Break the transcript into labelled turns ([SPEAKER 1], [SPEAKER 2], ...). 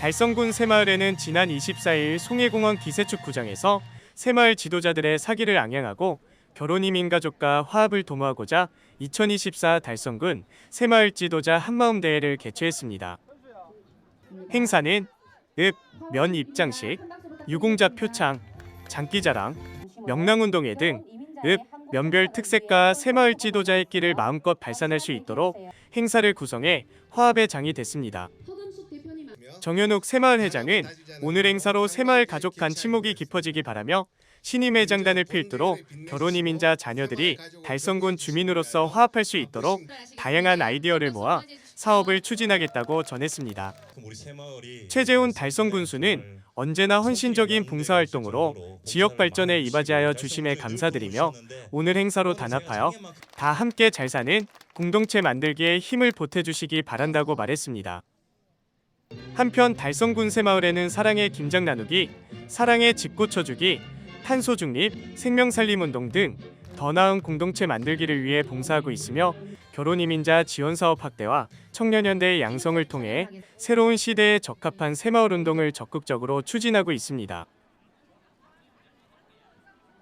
[SPEAKER 1] 달성군 새마을에는 지난 24일 송해공원 기세축구장에서 새마을 지도자들의 사기를 앙양하고 결혼 이민 가족과 화합을 도모하고자 2024 달성군 새마을 지도자 한마음 대회를 개최했습니다. 행사는 읍, 면 입장식, 유공자 표창, 장기자랑, 명랑운동회 등 읍, 면별 특색과 새마을 지도자의 끼를 마음껏 발산할 수 있도록 행사를 구성해 화합의 장이 됐습니다. 정현욱 새마을 회장은 오늘 행사로 새마을 가족 간 친목이 깊어지기 바라며 신임 회 장단을 필두로 결혼 이민자 자녀들이 달성군 주민으로서 화합할 수 있도록 다양한 아이디어를 모아 사업을 추진하겠다고 전했습니다. 최재훈 달성 군수는 언제나 헌신적인 봉사활동으로 지역 발전에 이바지하여 주심에 감사드리며 오늘 행사로 단합하여 다 함께 잘 사는 공동체 만들기에 힘을 보태주시기 바란다고 말했습니다. 한편 달성군 새마을에는 사랑의 김장 나누기, 사랑의 집 고 쳐주기, 탄소 중립, 생명 살림 운동 등 더 나은 공동체 만들기를 위해 봉사하고 있으며 결혼 이민자 지원 사업 확대와 청년연대의 양성을 통해 새로운 시대에 적합한 새마을 운동을 적극적으로 추진하고 있습니다.